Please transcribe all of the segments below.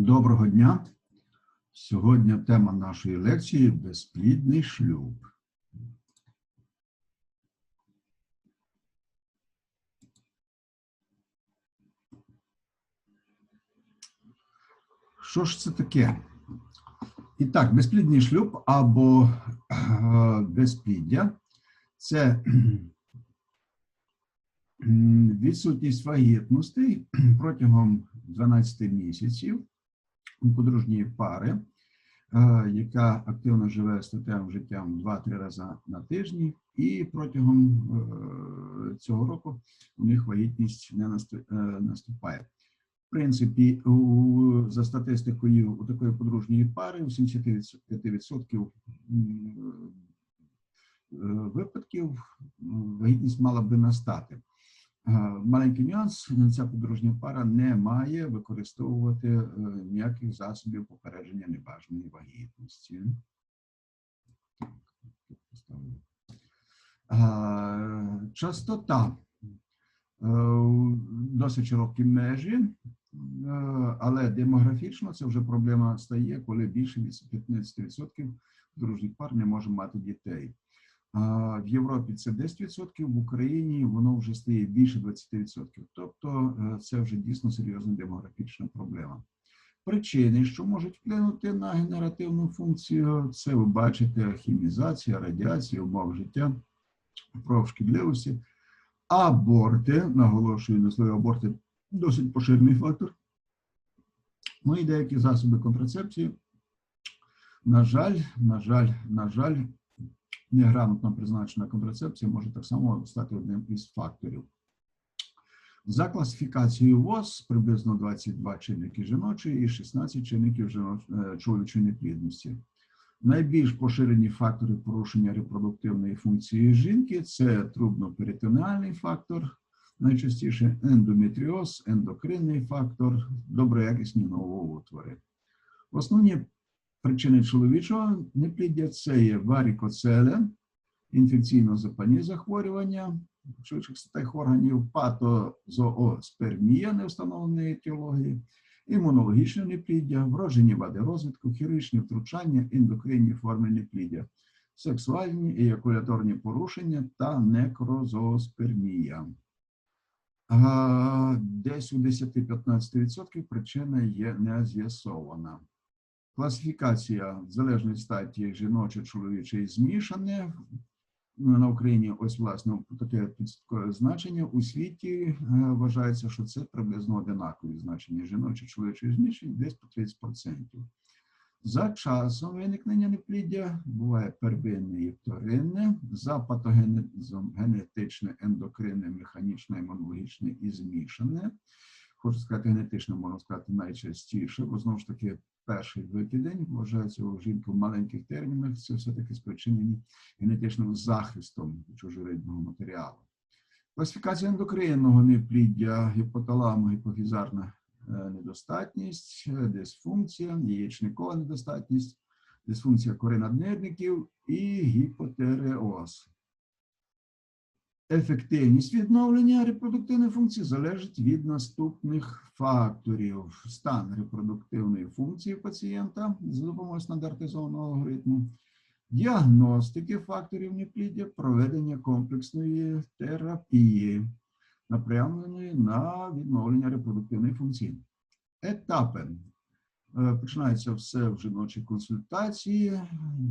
Доброго дня. Сьогодні тема нашої лекції безплідний шлюб. Що ж це таке? І так, безплідний шлюб або е, безпліддя це відсутність вагітностей протягом 12 місяців подружньої пари, е, яка активно живе статевим життям 2-3 рази на тижні, і протягом е, цього року у них вагітність не е, наступає. В принципі, у, за статистикою у такої подружньої пари у 75% м, е, випадків вагітність мала би настати. Е, Маленький нюанс: ця подружня пара не має використовувати е, ніяких засобів попередження небажаної вагітності. Е, Частота досить широкі межі, але демографічно це вже проблема стає, коли більше від 15% подружніх пар не може мати дітей. В Європі це 10%, в Україні воно вже стає більше 20%. Тобто е, це вже дійсно серйозна демографічна проблема. Причини, що можуть вплинути на генеративну функцію, це ви бачите хімізація, радіація, умов життя, прояв шкідливості, аборти, наголошую на слові аборти, досить поширений фактор. Ну і деякі засоби контрацепції. На жаль, на жаль, на жаль, неграмотно призначена контрацепція може так само стати одним із факторів. За класифікацією ВОЗ приблизно 22 чинники жіночої і 16 чинників е, чоловічої неплідності. Найбільш поширені фактори порушення репродуктивної функції жінки це трубно-перитонеальний фактор, найчастіше ендометріоз, ендокринний фактор, доброякісні новоутвори. Основні причини чоловічого непліддя це є варікоцеле, інфекційно-запальні захворювання чоловічих статевих органів, патозооспермія невстановленої етіології, імунологічне непліддя, вроджені вади розвитку, хірургічні втручання, ендокринні форми непліддя, сексуальні і еякуляторні порушення та некрозооспермія. Десь у 10-15% причина є не з'ясована. Класифікація в залежної статі жіноче, чоловіче і змішане. Ну, На Україні ось власне таке підстаткове значення. У світі е, вважається, що це приблизно одинакові значення жіноче, чоловіче і змішані, десь по 30%. За часом виникнення непліддя буває первинне і вторинне, за патогенезом генетичне, ендокринне, механічне, імунологічне і змішане. Хочу сказати, генетично можна сказати найчастіше, бо знову ж таки перший викидень вважається у жінки в маленьких термінах. Це все-таки спричинені генетичним захистом чужорідного матеріалу. Класифікація ендокринного непліддя, гіпоталамо, гіпофізарна е, недостатність, е, дисфункція, яєчникова недостатність, дисфункція кори наднирників і гіпотереоз. Ефективність відновлення репродуктивної функції залежить від наступних факторів: стан репродуктивної функції пацієнта за допомогою стандартизованого алгоритму, діагностики факторів непліддя, проведення комплексної терапії, напрямленої на відновлення репродуктивної функції. Етапи. Е, Починається все в жіночій консультації,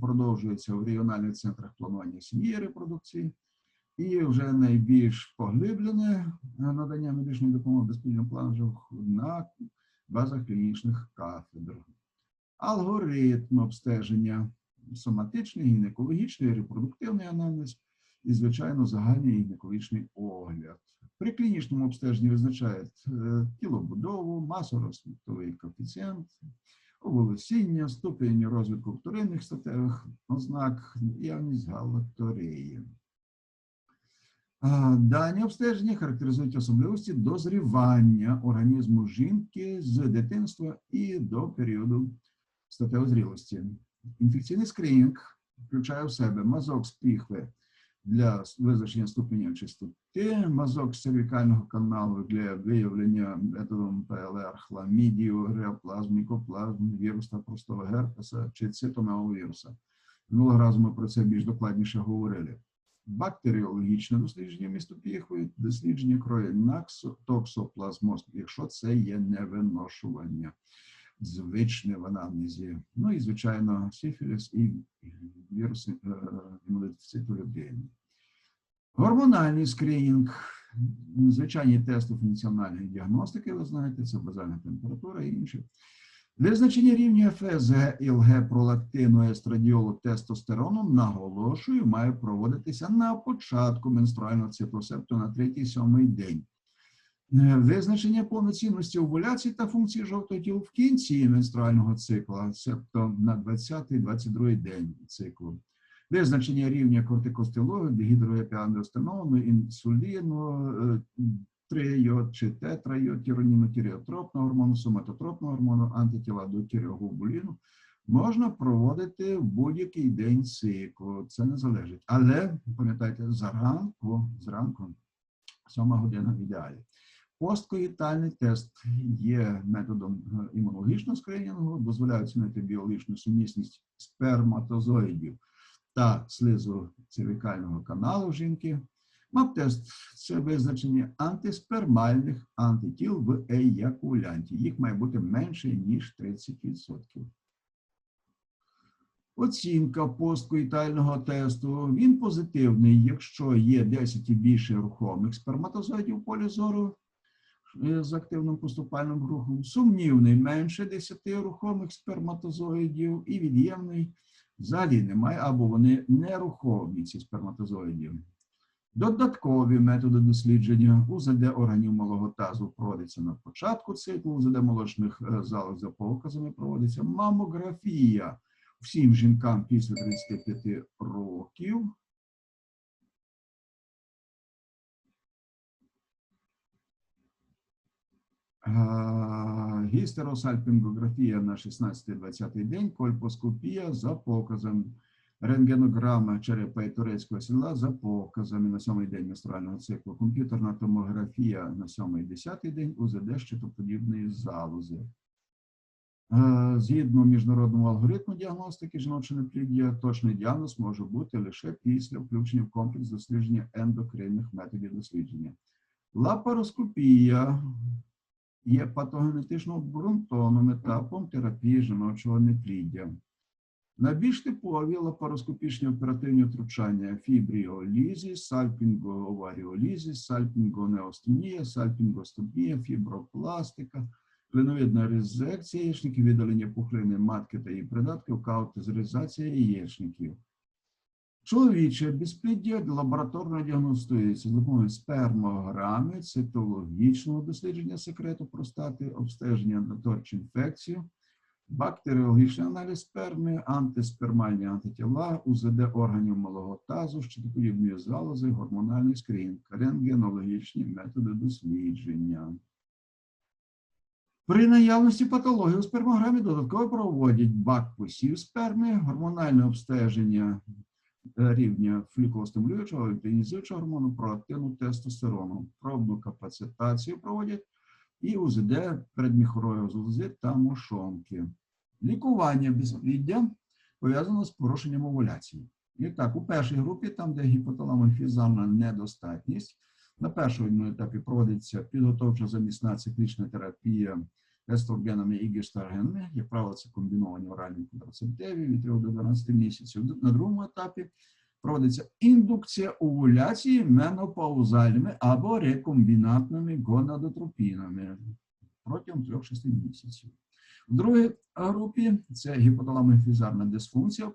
продовжується в регіональних центрах планування сім'ї репродукції. І вже найбільш поглиблене е, надання медичної допомоги безпільним планом на базах клінічних кафедр. Алгоритм обстеження соматичний, гінекологічний, репродуктивний аналіз і, звичайно, загальний гінекологічний огляд. При клінічному обстеженні визначають е, тілобудову, масорозмітовий коефіцієнт, оволосіння, ступінь розвитку вторинних статевих ознак, явність галакторії. Дані обстеження характеризують особливості дозрівання організму жінки з дитинства і до періоду статевої зрілості. Інфекційний скринінг включає в себе мазок з піхви для визначення ступеня чистоти, мазок з cervicального каналу для виявлення методом ПЛР хламідію, реоплазм, мікоплазм, віруса простого герпеса чи цитомеговіруса. Минулого разу ми про це більш докладніше говорили. Бактеріологічне дослідження містопіхові, дослідження крові на токсоплазмоз, якщо це є невиношування звичне в анамнезі. Ну і, звичайно, сифіліс і віруси е, імунодефіциту людини. Гормональний скринінг, звичайні тести функціональної діагностики, ви знаєте, це базальна температура і інші. Визначення рівня ФСГ, ІЛГ, пролактину, естрадіолу, тестостерону, наголошую, має проводитися на початку менструального циклу, себто на третій-сьомий день. Е, Визначення повноцінності овуляції та функції жовтого тіла в кінці менструального цикла, себто на 20-22 день циклу. Визначення рівня кортикостилою, дегідроепіандроstenonu, інсуліну, е, чи тетрайод, тіроніну, тіріотропного гормону, соматотропного гормону, антитіла до тіріогобуліну можна проводити в будь-який день циклу. Це не залежить. Але пам'ятайте, зранку, зранку, сьома година в ідеалі. Посткоїтальний тест є методом е, імунологічного скринінгу, дозволяє оцінити біологічну сумісність сперматозоїдів та слизу цервікального каналу жінки. МАП-тест це визначення антиспермальних антитіл в еякулянті. Їх має бути менше, ніж 30%. Оцінка посткоїтального тесту. Він позитивний, якщо є 10 і більше рухомих сперматозоїдів в полі зору е, з активним поступальним рухом, сумнівний менше 10 рухомих сперматозоїдів і від'ємний взагалі немає, або вони нерухомі, ці сперматозоїді. Додаткові методи дослідження УЗД органів малого тазу проводиться на початку циклу, УЗД молочних е, залоз за показами проводиться мамографія всім жінкам після 35 років. Е, Гістеросальпінгографія на 16-20 день, кольпоскопія за показом, рентгенограма черепа і турецького села за показами на сьомий день менструального циклу, комп'ютерна томографія на сьомий 10 день, УЗД щитоподібної залози. Е, Згідно міжнародному алгоритму діагностики жіночої непліддя, точний діагноз може бути лише після включення в комплекс дослідження ендокринних методів дослідження. Лапароскопія є патогенетично обґрунтованим етапом терапії жіночого непліддя. Найбільш типові лапароскопічні оперативні втручання фібріолізі, сальпінго-оваріолізі, сальпінгонеостомія, сальпінгостомія, фібропластика, клиновидна резекція яєчників, видалення пухлини матки та її придатків, каутезеризація яєчників. Чоловіче безпліддя лабораторно діагностується з допомогою спермограми, цитологічного дослідження секрету простати, обстеження на торч інфекцію, бактеріологічний аналіз сперми, антиспермальні антитіла, УЗД органів малого тазу, щитоподібної залози, гормональний скринінг, рентгенологічні методи дослідження. При наявності патології у спермограмі додатково проводять бак посів сперми, гормональне обстеження рівня фолікулостимулюючого і тонізуючого гормону, проактивну тестостерону, пробну капацитацію проводять і УЗД передміхорової залози та мошонки. Лікування безпліддя пов'язано з порушенням овуляції. І так, у першій групі, там, де гіпоталамофізальна недостатність, на першому етапі проводиться підготовча замісна циклічна терапія естрогенами і гестаргенами, як правило, це комбіновані оральні контрацептиви від 3 до 12 місяців. На другому етапі проводиться індукція овуляції менопаузальними або рекомбінатними гонадотропінами протягом 3-6 місяців. В другій групі це гіпоталамофізарна дисфункція.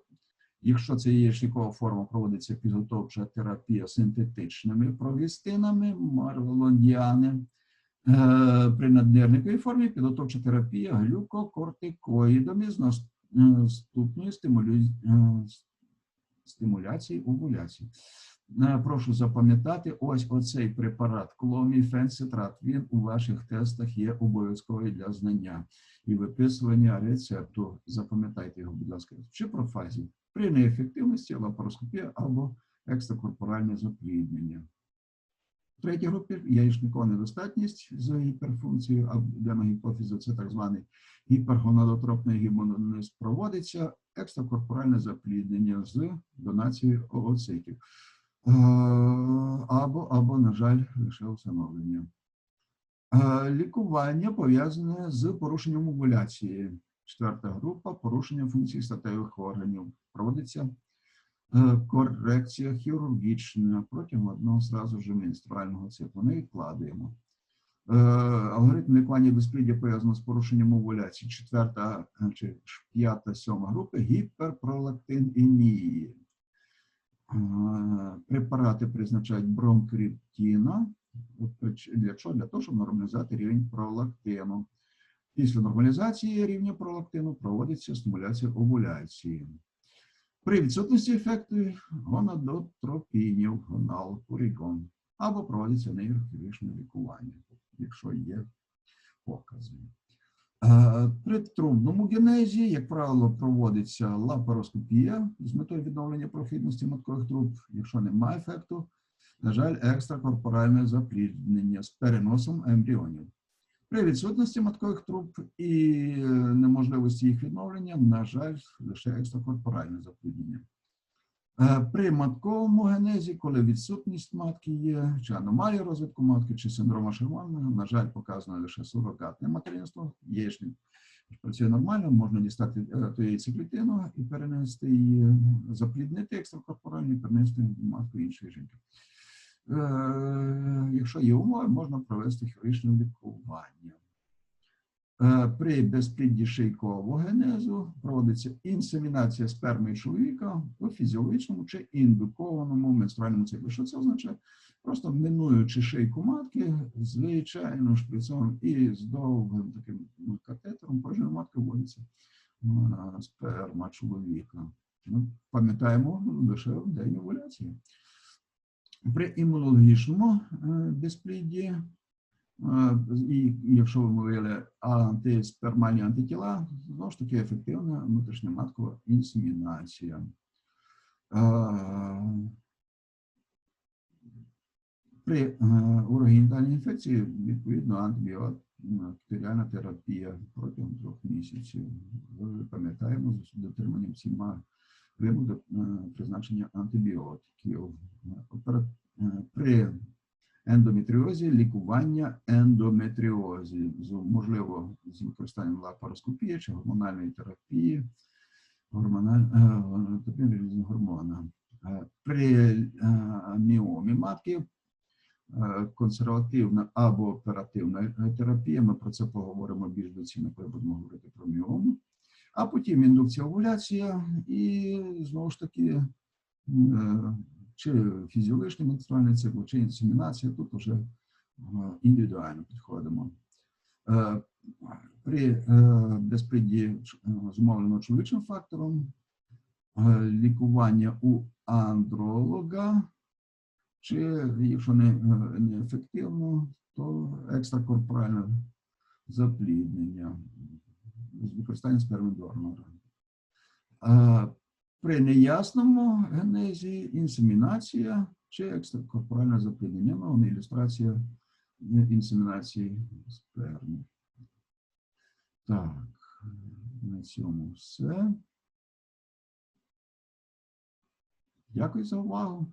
Якщо це яєчникова форма, проводиться підготовча терапія синтетичними провістинами, марвелондіани. Е, При наднирниковій формі підготовча терапія глюкокортикоїдами з наступною стимулю- е, стимуляції овуляції. Е, Прошу запам'ятати, ось оцей препарат кломіфенцитрат, він у ваших тестах є обов'язковий для знання і виписування рецепту. Запам'ятайте його, будь ласка, чи профазі. При неефективності лапароскопія або екстракорпоральне запліднення. В третій групі яєчникова недостатність з гіперфункцією аденогіпофізу, це так званий гіпергонадотропний гімононез проводиться екстракорпоральне запліднення з донацією ooцитів. Е, Або, або, на жаль, лише усиновлення. Е, Лікування пов'язане з порушенням овуляції. Четверта група порушення функцій статевих органів. Проводиться е, корекція хірургічна протягом одного зразу ж менструального циклу. Не відкладуємо. Е, Алгоритм лікування безпліддя пов'язано з порушенням овуляції. Четверта чи п'ята, сьома групи гіперпролактинемії. Е, Препарати призначають бронкріптіна. Для чого? Для того, щоб нормалізувати рівень пролактину. Після нормалізації рівня пролактину проводиться стимуляція овуляції. При відсутності ефекту гонадотропінів, гоналпурігон, або проводиться нейрохірургічне лікування, якщо є покази. Е, При трубному генезі, як правило, проводиться лапароскопія з метою відновлення прохідності маткових труб. Якщо немає ефекту, на жаль, екстракорпоральне запліднення з переносом ембріонів. При відсутності маткових труб і е, неможливості їх відновлення, на жаль, лише екстракорпоральне запліднення. Е, При матковому генезі, коли відсутність матки є, чи аномалія розвитку матки, чи синдрома Шермана, на жаль, показано лише сурогатне материнство, яєчник працює нормально, можна дістати е, ту яйцеклітину і перенести її, запліднити екстракорпорально і перенести матку іншої жінки. Е, Якщо є умови, можна провести. Е, При безплідді шийкового генезу проводиться інсемінація сперми чоловіка у фізіологічному чи індукованому менструальному циклі. Що це означає? Просто минуючи шийку матки, звичайно шприцом і з довгим таким ну, катетером кожної матки вводиться е, сперма чоловіка. Ну, пам'ятаємо лише в день овуляції. При імунологічному е, безплідді, е, і якщо ви виявили антиспермальні антитіла, знову ж таки ефективна внутрішня маткова інсемінація. Е, При е, урогенітальній інфекції, відповідно, антибіотеріальна терапія протягом трьох місяців. Ви пам'ятаємо з дотриманням всіма вимог е, призначення антибіотиків. Е, При ендометріозі лікування ендометріозі, можливо, з використанням лапароскопії чи гормональної терапії, е, різного гормона. Е, При е, міомі матки консервативна або оперативна терапія. Ми про це поговоримо більш доцільно, коли будемо говорити про міому. А потім індукція овуляція і знову ж таки чи фізіологічний менструальний цикл, чи інсемінація, тут вже е, індивідуально підходимо. Е, При е, безплідді е, зумовлено чоловічим фактором лікування у андролога, чи якщо не, ефективно, то екстракорпоральне запліднення з використанням сперми донора. При неясному генезі інсемінація чи екстракорпоральне запліднення. Ну, ілюстрація інсемінації сперми. Так, на цьому все. Дякую за увагу.